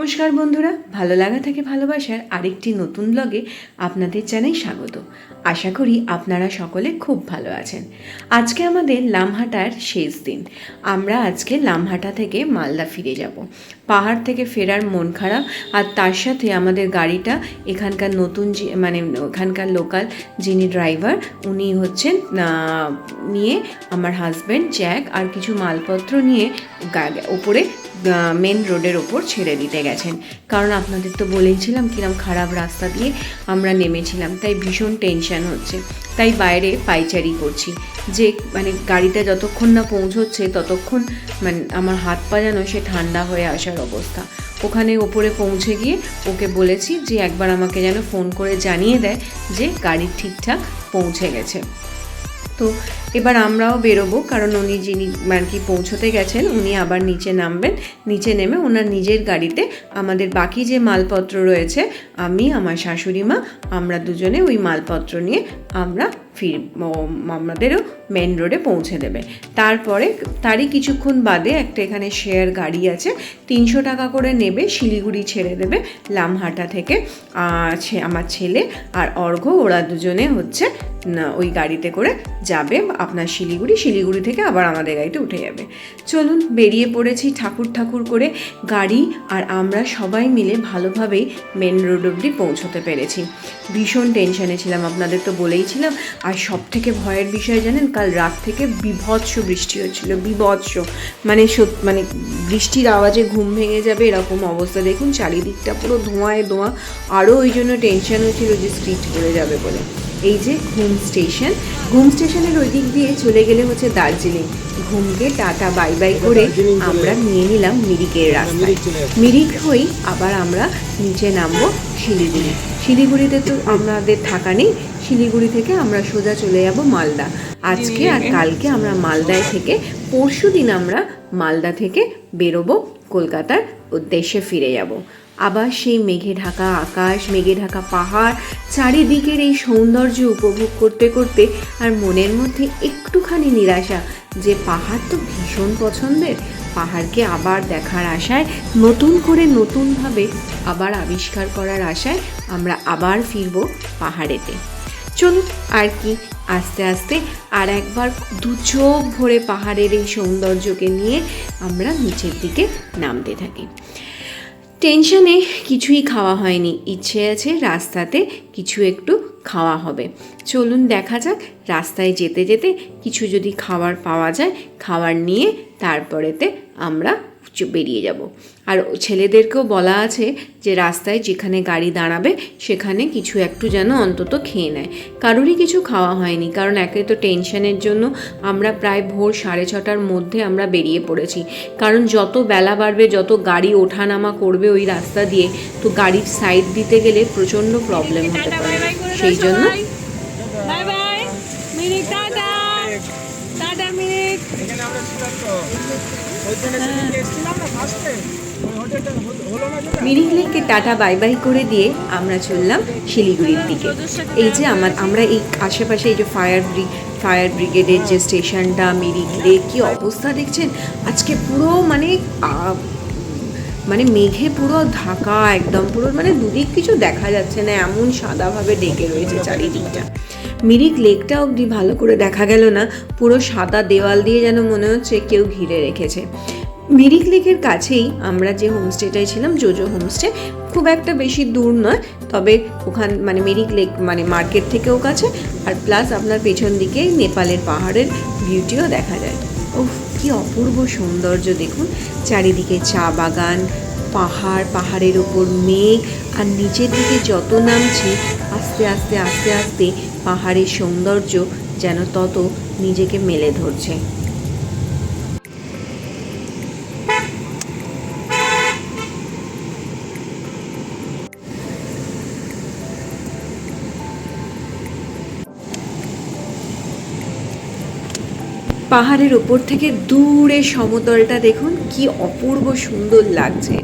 নমস্কার বন্ধুরা ভালো লাগা থাকে ভালোবাসার আরেকটি নতুন ব্লগে আপনাদের জানাই স্বাগত। আশা করি আপনারা সকলে খুব ভালো আছেন। আজকে আমাদের লামহাটার শেষ দিন। আমরা আজকে লামহাটা থেকে মালদা ফিরে যাব। পাহাড় থেকে ফেরার মন খারাপ, আর তার সাথে আমাদের গাড়িটা এখানকার নতুন যে- মানে ওখানকার লোকাল যিনি ড্রাইভার, উনি হচ্ছেন নিয়ে আমার হাজব্যান্ড জ্যাক আর কিছু মালপত্র নিয়ে ওপরে মেন রোডের ওপর ছেড়ে দিতে গেছেন। কারণ আপনাদের তো বলেইছিলাম কিরম খারাপ রাস্তা দিয়ে আমরা নেমেছিলাম, তাই ভীষণ টেনশন হচ্ছে। তাই বাইরে পাইচারি করছি। যে মানে গাড়িটা যতক্ষণ না পৌঁছচ্ছে, ততক্ষণ মানে আমার হাত পা যেন সে ঠান্ডা হয়ে আসার অবস্থা। ওখানে ওপরে পৌঁছে গিয়ে ওকে বলেছি যে, একবার আমাকে যেন ফোন করে জানিয়ে দেয় যে, গাড়ি ঠিকঠাক পৌঁছে গেছে। তো এবার আমরাও বেরোবো, কারণ উনি যিনি আর কি পৌঁছতে গেছেন, উনি আবার নিচে নামবেন, নিচে নেমে ওনার নিজের গাড়িতে আমাদের বাকি যে মালপত্র রয়েছে, আমি, আমার শাশুড়ি মা, আমরা দুজনে ওই মালপত্র নিয়ে আমরা ফির আমাদেরও মেন রোডে পৌঁছে দেবে। তারপরে তারই কিছুক্ষণ বাদে একটা এখানে শেয়ার গাড়ি আছে, তিনশো টাকা করে নেবে, শিলিগুড়ি ছেড়ে দেবে, লামহাটা থেকে। আমার ছেলে আর অর্ঘ্য, ওরা দুজনে হচ্ছে ওই গাড়িতে করে যাবে আপনার শিলিগুড়ি শিলিগুড়ি থেকে আবার আমাদের গাড়িতে উঠে যাবে। চলুন, বেরিয়ে পড়েছি ঠাকুর ঠাকুর করে গাড়ি আর আমরা সবাই মিলে ভালোভাবেই মেন রোড অবধি পৌঁছতে পেরেছি। ভীষণ টেনশনে ছিলাম, আপনাদের তো বলেইছিলাম আর সব থেকে ভয়ের বিষয় জানেন, কাল রাত থেকে বিভৎস বৃষ্টি হচ্ছিল, বিভৎস। মানে মানে বৃষ্টির আওয়াজে ঘুম ভেঙে যাবে এরকম অবস্থা। দেখুন, চারিদিকটা পুরো ধোঁয়ায় ধোঁয়া। আরও ওই জন্য টেনশন হচ্ছিল যে স্ট্রিট করে যাবে বলে। এই যে ঘুম স্টেশন ঘুম স্টেশনের ওই দিক দিয়ে চলে গেলে হচ্ছে দার্জিলিং। ঘুমকে টাটা, বাই বাই করে আমরা নিয়ে নিলাম মিরিকের রাস্তায়। মিরিক হই আবার আমরা নিচে নামবো শিলিগুড়ি। শিলিগুড়িতে তো আমাদের থাকা নেই, শিলিগুড়ি থেকে আমরা সোজা চলে যাব মালদা। আজকে আর কালকে আমরা মালদায় থেকে পরশু দিন আমরা মালদা থেকে বেরোবো কলকাতার উদ্দেশ্যে ফিরে যাব। আবার সেই মেঘে ঢাকা আকাশ, মেঘে ঢাকা পাহাড়, চারিদিকের এই সৌন্দর্য উপভোগ করতে করতে আর মনের মধ্যে একটুখানি নিরাশা যে পাহাড় তো ভীষণ পছন্দের, পাহাড়কে আবার দেখার আশায়, নতুন করে নতুনভাবে আবার আবিষ্কার করার আশায় আমরা আবার ফিরব পাহাড়েতে। চলুন আর কি আস্তে আস্তে আর একবার দু চোখ ভরে পাহাড়ের এই সৌন্দর্যকে নিয়ে আমরা নিচের দিকে নামতে থাকি। টেনশনে কিছুই খাওয়া হয়নি। ইচ্ছে আছে রাস্তাতে কিছু একটু খাওয়া হবে। চলুন দেখা যাক, রাস্তায় যেতে যেতে কিছু যদি খাবার পাওয়া যায়, খাবার নিয়ে তারপরেতে আমরা বেরিয়ে যাব। আর ছেলেদেরকেও বলা আছে যে রাস্তায় যেখানে গাড়ি দাঁড়াবে, সেখানে কিছু একটু যেন অন্তত খেয়ে নেয়। কারোরই কিছু খাওয়া হয়নি, কারণ একে তো টেনশনের জন্য আমরা প্রায় ভোর সাড়ে ছটার মধ্যে আমরা বেরিয়ে পড়েছি। কারণ যত বেলা বাড়বে, যত গাড়ি ওঠানামা করবে ওই রাস্তা দিয়ে, তো গাড়ির সাইড দিতে গেলে প্রচণ্ড প্রবলেম হতে পারে। সেই জন্য লেককে টাটা বাই বাই করে দিয়ে আমরা চললাম শিলিগুড়ির দিকে। এই যে আমার, আমরা এই আশেপাশে এই যে ফায়ার ব্রি, ফায়ার ব্রিগেডের যে স্টেশনটা, মিরিক লেক, কী অবস্থা দেখছেন? আজকে পুরো মানে মানে মেঘে পুরো ঢাকা একদম, পুরো মানে দুদিক কিছু দেখা যাচ্ছে না, এমন সাদাভাবে ডেকে রয়েছে চারিদিকটা। মিরিক লেকটা অবধি ভালো করে দেখা গেল না, পুরো সাদা দেওয়াল দিয়ে যেন মনে হচ্ছে কেউ ঘিরে রেখেছে। মিরিক লেকের কাছেই আমরা যে হোমস্টেটায় ছিলাম, জোজো হোমস্টে, খুব একটা বেশি দূর নয়, তবে ওখান মানে মেরিক লেক মানে মার্কেট থেকেও কাছে, আর প্লাস আপনার পেছন দিকেই নেপালের পাহাড়ের বিউটিও দেখা যায়। কি অপূর্ব সৌন্দর্য দেখুন। চারিদিকে চা বাগান, পাহাড়, পাহাড়ের ওপর মেঘ, আর নিচের দিকে যত নামছি, আস্তে আস্তে আস্তে আস্তে পাহাড়ের সৌন্দর্য যেন তত নিজেকে মেলে ধরছে। পাহাড়ের ওপর থেকে দূরে সমতলটা দেখুন কি অপূর্ব সুন্দর লাগছে।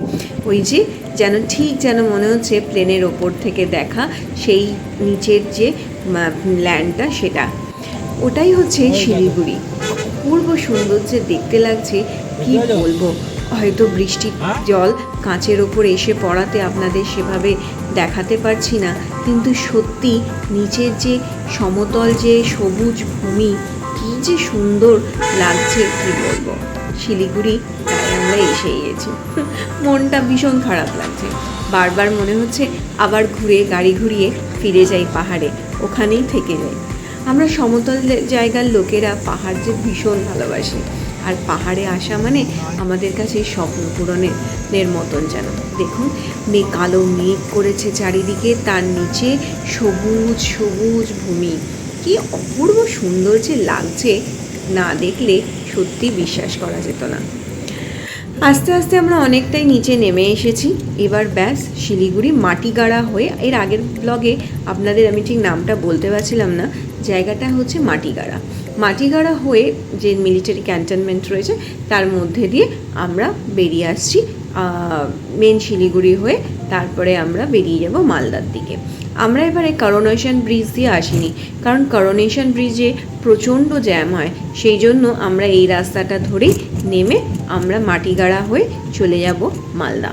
ওই যে যেন ঠিক যেন মনে হচ্ছে প্লেনের ওপর থেকে দেখা সেই নিচের যে ল্যান্ডটা সেটা। ওটাই হচ্ছে শিলিগুড়ি। অপূর্ব সুন্দর যে দেখতে লাগছে কি বলব? হয়তো বৃষ্টির হ্যাঁ? জল কাঁচের ওপর এসে পড়াতে আপনাদের সেভাবে দেখাতে পারছি না। কিন্তু সত্যি নিচের যে সমতল যে সবুজ ভূমি কী যে সুন্দর লাগছে, কি বলব? শিলিগুড়ি, তাই আমরা এসে গিয়েছি মনটা ভীষণ খারাপ লাগছে। বারবার মনে হচ্ছে আবার ঘুরে, গাড়ি ঘুরিয়ে ফিরে যাই পাহাড়ে, ওখানেই থেকে যাই। আমরা সমতল জায়গার লোকেরা পাহাড় যে ভীষণ ভালোবাসি। আর পাহাড়ে আসা মানে আমাদের কাছে স্বপ্ন পূরণের মতন যেন। দেখুন, মে কালো মেঘ করেছে চারিদিকে, তার নিচে সবুজ সবুজ ভূমি। কি অপূর্ব সুন্দর যে লাগছে না দেখলে সত্যি বিশ্বাস করা যেত না। আস্তে আস্তে আমরা অনেকটাই নিচে নেমে এসেছি। এবার ব্যাস শিলিগুড়ি মাটিগাড়া হয়ে এর আগের ব্লগে আপনাদের আমি ঠিক নামটা বলতে পারছিলাম না। জায়গাটা হচ্ছে মাটিগাড়া। মাটিগাড়া হয়ে যে মিলিটারি ক্যান্টনমেন্ট রয়েছে, তার মধ্যে দিয়ে আমরা বেরিয়ে আসছি মেন শিলিগুড়ি হয়ে তারপরে আমরা বেরিয়ে যাব মালদার দিকে। আমরা এবারে করোনেশন ব্রিজ দিয়ে আসিনি, কারণ করোনেশন ব্রিজে প্রচণ্ড জ্যাম হয়, সেই জন্য আমরা এই রাস্তাটা ধরেই নেমে আমরা মাটিগাড়া হয়ে চলে যাব মালদা।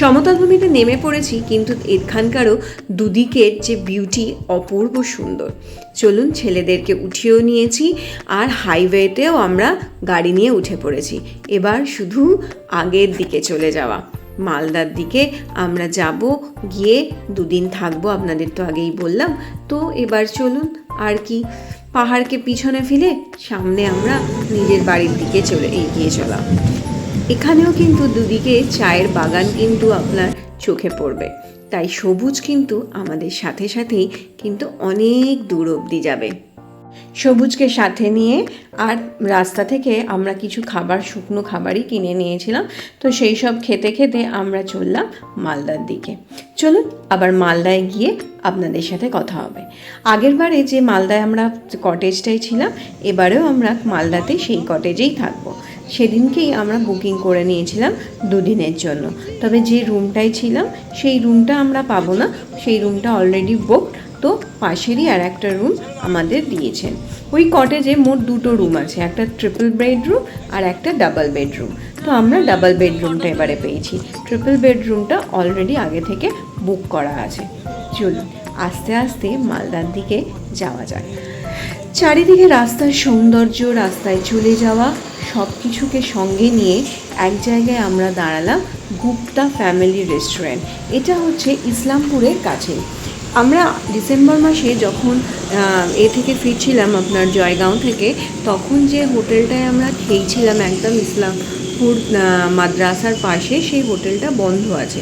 সমতল ভূমিতে নেমে পড়েছি, কিন্তু এখানকারও দুদিকের যে বিউটি অপূর্ব সুন্দর। চলুন ছেলেদেরকে উঠিয়েও নিয়েছি আর হাইওয়েতেও আমরা গাড়ি নিয়ে উঠে পড়েছি। এবার শুধু আগের দিকে চলে যাওয়া। মালদার দিকে আমরা যাব, গিয়ে দুদিন থাকব, আপনাদের তো আগেই বললাম। তো এবার চলুন আর কি, পাহাড়কে পিছনে ফেলে সামনে আমরা নিজের বাড়ির দিকে চলে এগিয়ে চলা। এখানেও কিন্তু দুদিকে চায়ের বাগান কিন্তু আপনার চোখে পড়বে। তাই সবুজ কিন্তু আমাদের সাথে সাথেই কিন্তু অনেক দূর অবধি যাবে। সবুজকে সাথে নিয়ে আর রাস্তা থেকে আমরা কিছু খাবার, শুকনো খাবারই কিনে নিয়েছিলাম। তো সেই সব খেতে খেতে আমরা চললাম মালদার দিকে। চলুন আবার মালদায় গিয়ে আপনাদের সাথে কথা হবে। আগের বারে যে মালদায় আমরা কটেজটাই ছিলাম, এবারেও আমরা মালদাতে সেই কটেজেই থাকব। সেদিনকেই আমরা বুকিং করে নিয়েছিলাম দুদিনের জন্য। তবে যে রুমটায় ছিলাম, সেই রুমটা আমরা পাবো না। সেই রুমটা অলরেডি বুক তো পাশেরই আর একটা রুম আমাদের দিয়েছেন। ওই কটেজে মোট দুটো রুম আছে, একটা ট্রিপল বেডরুম আর একটা ডাবল বেডরুম তো আমরা ডাবল বেডরুমটা এবারে পেয়েছি। ট্রিপল বেডরুমটা অলরেডি আগে থেকে বুক করা আছে। চলুন, আস্তে আস্তে মালদার দিকে যাওয়া যাক। চারিদিকে রাস্তার সৌন্দর্য, রাস্তায় চলে যাওয়া সব কিছুকে সঙ্গে নিয়ে এক জায়গায় আমরা দাঁড়ালাম গুপ্তা ফ্যামিলি রেস্টুরেন্ট। এটা হচ্ছে ইসলামপুরের কাছে। আমরা ডিসেম্বর মাসে যখন এ থেকে ফিরছিলাম আপনার জয়গাঁও থেকে, তখন যে হোটেলটায় আমরা খেয়েছিলাম একদম ইসলামপুর মাদ্রাসার পাশে, সেই হোটেলটা বন্ধ আছে।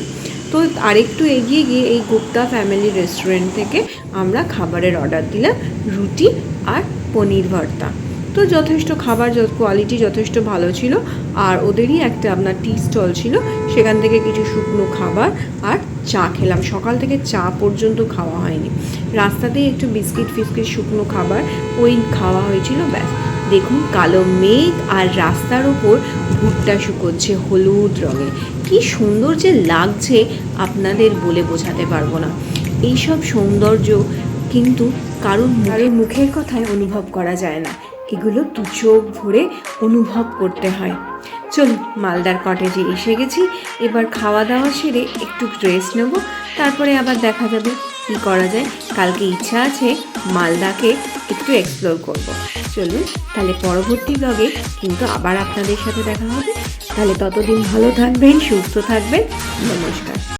তো আরেকটু এগিয়ে গিয়ে এই গুপ্তা ফ্যামিলি রেস্টুরেন্ট থেকে আমরা খাবারের অর্ডার দিলাম, রুটি আর পনির ভর্তা। তো যথেষ্ট খাবার কোয়ালিটি যথেষ্ট ভালো ছিল। আর ওদেরই একটা আপনার টি স্টল ছিল। সেখান থেকে কিছু শুকনো খাবার আর চা খেলাম। সকাল থেকে চা পর্যন্ত খাওয়া হয়নি। রাস্তাতেই একটু বিস্কিট ফিস্কিট শুকনো খাবার, ওই খাওয়া হয়েছিল, ব্যাস। দেখুন, কালো মেঘ আর রাস্তার ওপর ভুট্টা শুকোচ্ছে হলুদ রঙে। কি সুন্দর যে লাগছে, আপনাদের বলে বোঝাতে পারব না। এইসব সৌন্দর্য কিন্তু কারোর মুখের কথায় অনুভব করা যায় না। এগুলো দু চোখ ভরে অনুভব করতে হয়। চলুন, মালদার কটেজে এসে গেছি। এবার খাওয়া দাওয়া সেরে একটু রেস্ট নেব। তারপরে আবার দেখা যাবে কী করা যায়। কালকে ইচ্ছা আছে মালদাকে একটু এক্সপ্লোর করব। চলুন, তাহলে পরবর্তী ব্লগে কিন্তু আবার আপনাদের সাথে দেখা হবে। তাহলে ততদিন ভালো থাকবেন, সুস্থ থাকবেন। নমস্কার।